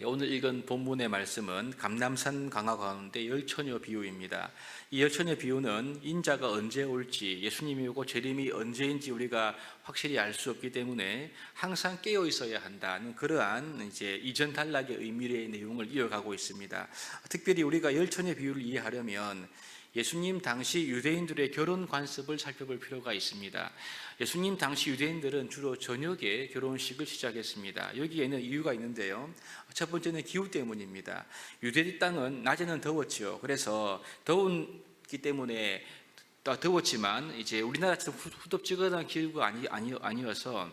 예, 오늘 읽은 본문의 말씀은 감남산 강화 가운데 열처녀 비유입니다. 이 열처녀 비유는 인자가 언제 올지 예수님이 오고 재림이 언제인지 우리가 확실히 알 수 없기 때문에 항상 깨어 있어야 한다는 그러한 이제 이전 단락의 의미의 내용을 이어가고 있습니다. 특별히 우리가 열처녀 비유를 이해하려면 예수님 당시 유대인들의 결혼 관습을 살펴볼 필요가 있습니다. 예수님 당시 유대인들은 주로 저녁에 결혼식을 시작했습니다. 여기에는 이유가 있는데요. 첫 번째는 기후 때문입니다. 유대 땅은 낮에는 더웠지요. 그래서 더운기 때문에 더 더웠지만 이제 우리나라처럼 후- 후덥지근한 기후가 아니, 아니, 아니어서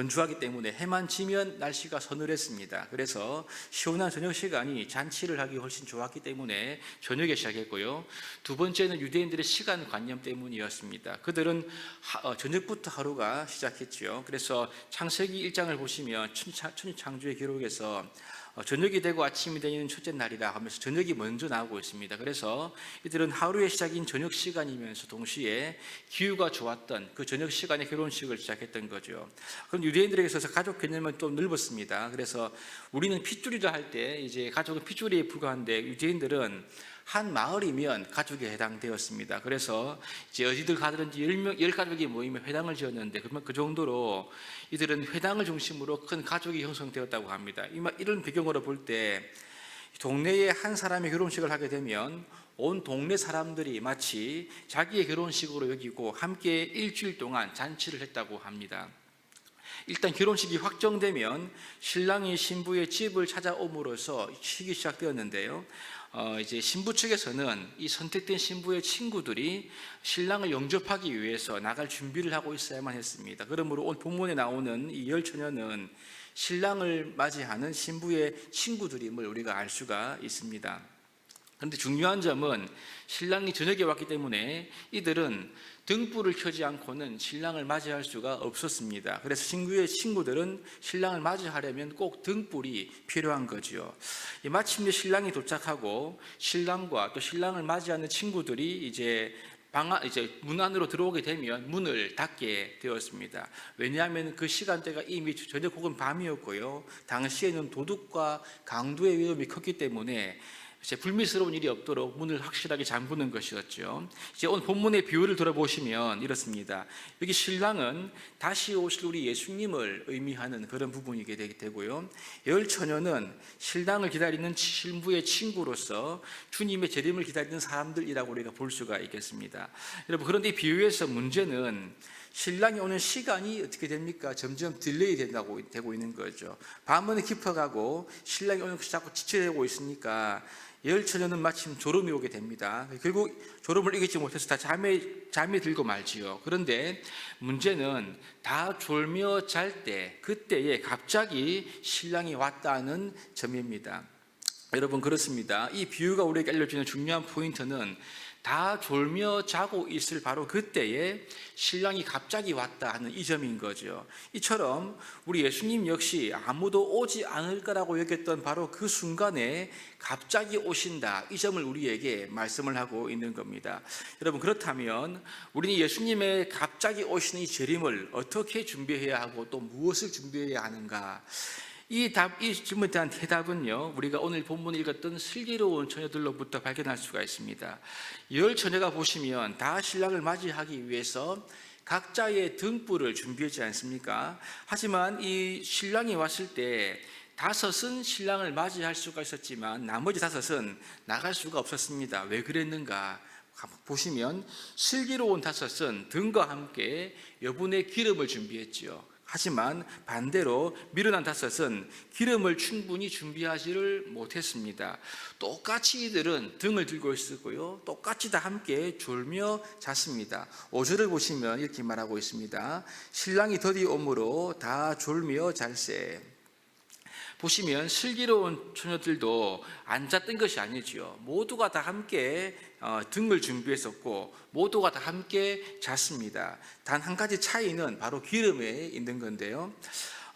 건조하기 때문에 해만 지면 날씨가 서늘했습니다. 그래서 시원한 저녁 시간이 잔치를 하기 훨씬 좋았기 때문에 저녁에 시작했고요. 두 번째는 유대인들의 시간 관념 때문이었습니다. 그들은 하- 어, 저녁부터 하루가 시작했지요. 그래서 창세기 1장을 보시면 천차- 천지창조의 기록에서 어, 저녁이 되고 아침이 되는 첫째 날이라 하면서 저녁이 먼저 나오고 있습니다. 그래서 이들은 하루의 시작인 저녁 시간이면서 동시에 기후가 좋았던 그 저녁 시간에 결혼식을 시작했던 거죠. 그럼 유대인들에게 있어서 가족 개념은 좀 넓었습니다. 그래서 우리는 핏줄이라 할 때 이제 가족은 핏줄에 불과한데 유대인들은 한 마을이면 가족에 해당되었습니다. 그래서 이제 어디들 가든지 열 가족이 모이면 회당을 지었는데 그러면 그 정도로 이들은 회당을 중심으로 큰 가족이 형성되었다고 합니다. 이런 배경으로 볼 때 동네에 한 사람이 결혼식을 하게 되면 온 동네 사람들이 마치 자기의 결혼식으로 여기고 함께 일주일 동안 잔치를 했다고 합니다. 일단 결혼식이 확정되면 신랑이 신부의 집을 찾아옴으로써 식이 시작되었는데요. 어, 이제 신부 측에서는 이 선택된 신부의 친구들이 신랑을 영접하기 위해서 나갈 준비를 하고 있어야만 했습니다. 그러므로 오늘 본문에 나오는 이 열 처녀는 신랑을 맞이하는 신부의 친구들임을 우리가 알 수가 있습니다. 그런데 중요한 점은 신랑이 저녁에 왔기 때문에 이들은 등불을 켜지 않고는 신랑을 맞이할 수가 없었습니다. 그래서 친구의 친구들은 신랑을 맞이하려면 꼭 등불이 필요한 거지요. 이 마침내 신랑이 도착하고 신랑과 또 신랑을 맞이하는 친구들이 이제 방 안- 이제 문 안으로 들어오게 되면 문을 닫게 되었습니다. 왜냐하면 그 시간대가 이미 저녁 혹은 밤이었고요. 당시에는 도둑과 강도의 위험이 컸기 때문에 이제 불미스러운 일이 없도록 문을 확실하게 잠그는 것이었죠. 이제 오늘 본문의 비유를 들어보시면 이렇습니다. 여기 신랑은 다시 오실 우리 예수님을 의미하는 그런 부분이게 되고요. 열 처녀는 신랑을 기다리는 신부의 친구로서 주님의 재림을 기다리는 사람들이라고 우리가 볼 수가 있겠습니다. 여러분 그런데 이 비유에서 문제는 신랑이 오는 시간이 어떻게 됩니까? 점점 딜레이 된다고 되고 있는 거죠. 밤은 깊어가고 신랑이 오는 것이 자꾸 지체되고 있으니까 열 처녀는 마침 졸음이 오게 됩니다. 결국 졸음을 이기지 못해서 다 잠에 잠이 들고 말지요. 그런데 문제는 다 졸며 잘 때 그때에 갑자기 신랑이 왔다는 점입니다. 여러분 그렇습니다. 이 비유가 우리에게 알려주는 중요한 포인트는 다 졸며 자고 있을 바로 그때에 신랑이 갑자기 왔다 하는 이 점인 거죠. 이처럼 우리 예수님 역시 아무도 오지 않을 거라고 여겼던 바로 그 순간에 갑자기 오신다. 이 점을 우리에게 말씀을 하고 있는 겁니다. 여러분 그렇다면 우리는 예수님의 갑자기 오시는 이 재림을 어떻게 준비해야 하고 또 무엇을 준비해야 하는가? 이 답, 이 질문에 대한 대답은요, 우리가 오늘 본문에 읽었던 슬기로운 처녀들로부터 발견할 수가 있습니다. 열 처녀가 보시면 다 신랑을 맞이하기 위해서 각자의 등불을 준비하지 않습니까? 하지만 이 신랑이 왔을 때 다섯은 신랑을 맞이할 수가 있었지만 나머지 다섯은 나갈 수가 없었습니다. 왜 그랬는가? 보시면 슬기로운 다섯은 등과 함께 여분의 기름을 준비했지요. 하지만 반대로 미련한 다섯은 기름을 충분히 준비하지를 못했습니다. 똑같이 이들은 등을 들고 있었고요. 똑같이 다 함께 졸며 잤습니다. 5절을 보시면 이렇게 말하고 있습니다. 신랑이 더디 오므로 다 졸며 잘세. 보시면 슬기로운 처녀들도 안 잤던 것이 아니지요. 모두가 다 함께 어, 등을 준비했었고 모두가 다 함께 잤습니다. 단 한 가지 차이는 바로 기름에 있는 건데요.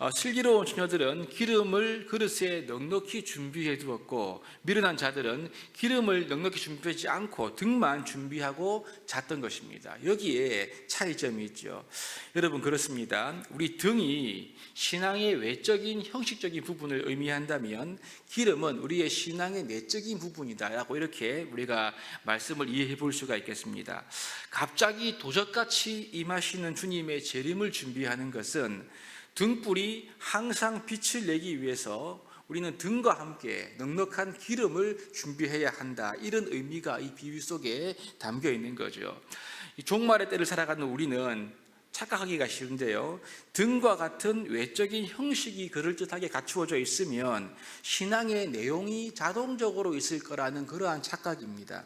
어, 슬기로운 처녀들은 기름을 그릇에 넉넉히 준비해 두었고 미련한 자들은 기름을 넉넉히 준비하지 않고 등만 준비하고 잤던 것입니다. 여기에 차이점이 있죠. 여러분 그렇습니다. 우리 등이 신앙의 외적인 형식적인 부분을 의미한다면 기름은 우리의 신앙의 내적인 부분이다라고 이렇게 우리가 말씀을 이해해 볼 수가 있겠습니다. 갑자기 도적같이 임하시는 주님의 재림을 준비하는 것은 등불이 항상 빛을 내기 위해서 우리는 등과 함께 넉넉한 기름을 준비해야 한다. 이런 의미가 이 비유 속에 담겨 있는 거죠. 이 종말의 때를 살아가는 우리는 착각하기가 쉬운데요. 등과 같은 외적인 형식이 그럴듯하게 갖추어져 있으면 신앙의 내용이 자동적으로 있을 거라는 그러한 착각입니다.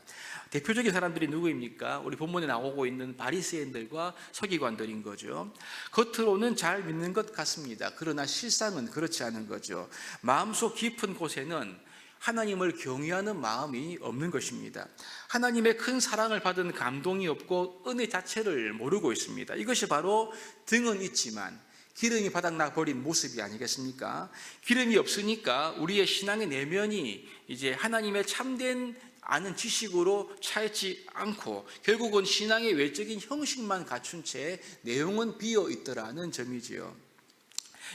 대표적인 사람들이 누구입니까? 우리 본문에 나오고 있는 바리새인들과 서기관들인 거죠. 겉으로는 잘 믿는 것 같습니다. 그러나 실상은 그렇지 않은 거죠. 마음속 깊은 곳에는 하나님을 경외하는 마음이 없는 것입니다. 하나님의 큰 사랑을 받은 감동이 없고 은혜 자체를 모르고 있습니다. 이것이 바로 등은 있지만 기름이 바닥나 버린 모습이 아니겠습니까? 기름이 없으니까 우리의 신앙의 내면이 이제 하나님의 참된 아는 지식으로 차있지 않고 결국은 신앙의 외적인 형식만 갖춘 채 내용은 비어 있더라는 점이지요.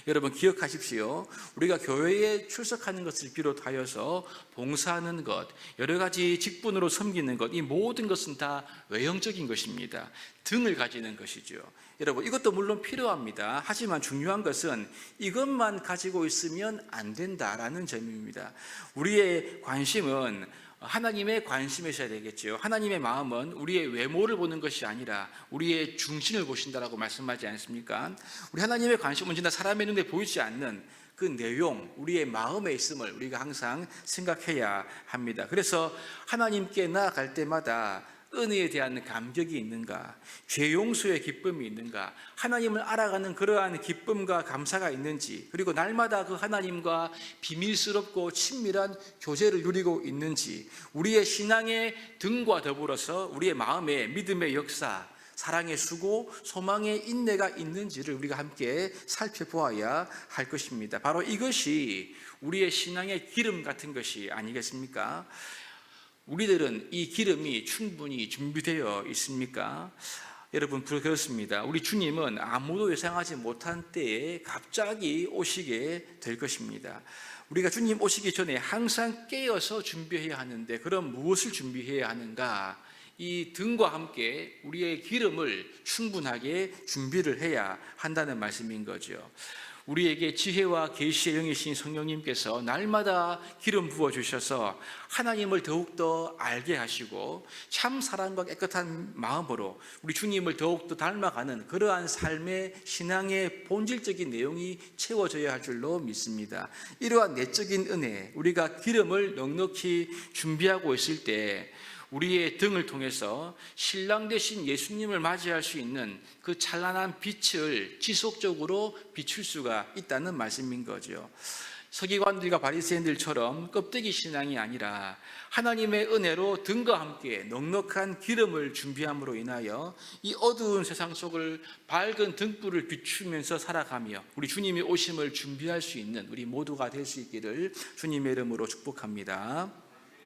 여러분 기억하십시오. 우리가 교회에 출석하는 것을 비롯하여서 봉사하는 것, 여러 가지 직분으로 섬기는 것, 이 모든 것은 다 외형적인 것입니다. 등을 가지는 것이죠. 여러분 이것도 물론 필요합니다. 하지만 중요한 것은 이것만 가지고 있으면 안 된다라는 점입니다. 우리의 관심은 하나님의 관심이셔야 되겠죠. 하나님의 마음은 우리의 외모를 보는 것이 아니라 우리의 중심을 보신다라고 말씀하지 않습니까? 우리 하나님의 관심은 진짜 사람의 눈에 보이지 않는 그 내용, 우리의 마음에 있음을 우리가 항상 생각해야 합니다. 그래서 하나님께 나아갈 때마다 은혜에 대한 감격이 있는가? 죄 용서의 기쁨이 있는가? 하나님을 알아가는 그러한 기쁨과 감사가 있는지, 그리고 날마다 그 하나님과 비밀스럽고 친밀한 교제를 누리고 있는지, 우리의 신앙의 등과 더불어서 우리의 마음의 믿음의 역사, 사랑의 수고, 소망의 인내가 있는지를 우리가 함께 살펴보아야 할 것입니다. 바로 이것이 우리의 신앙의 기름 같은 것이 아니겠습니까? 우리들은 이 기름이 충분히 준비되어 있습니까? 여러분 그렇습니다. 우리 주님은 아무도 예상하지 못한 때에 갑자기 오시게 될 것입니다. 우리가 주님 오시기 전에 항상 깨어서 준비해야 하는데 그럼 무엇을 준비해야 하는가? 이 등과 함께 우리의 기름을 충분하게 준비를 해야 한다는 말씀인 거죠. 우리에게 지혜와 계시의 영이신 성령님께서 날마다 기름 부어 주셔서 하나님을 더욱더 알게 하시고 참 사랑과 깨끗한 마음으로 우리 주님을 더욱더 닮아가는 그러한 삶의 신앙의 본질적인 내용이 채워져야 할 줄로 믿습니다. 이러한 내적인 은혜, 우리가 기름을 넉넉히 준비하고 있을 때 우리의 등을 통해서 신랑 되신 예수님을 맞이할 수 있는 그 찬란한 빛을 지속적으로 비출 수가 있다는 말씀인 거죠. 서기관들과 바리새인들처럼 껍데기 신앙이 아니라 하나님의 은혜로 등과 함께 넉넉한 기름을 준비함으로 인하여 이 어두운 세상 속을 밝은 등불을 비추면서 살아가며 우리 주님의 오심을 준비할 수 있는 우리 모두가 될 수 있기를 주님의 이름으로 축복합니다.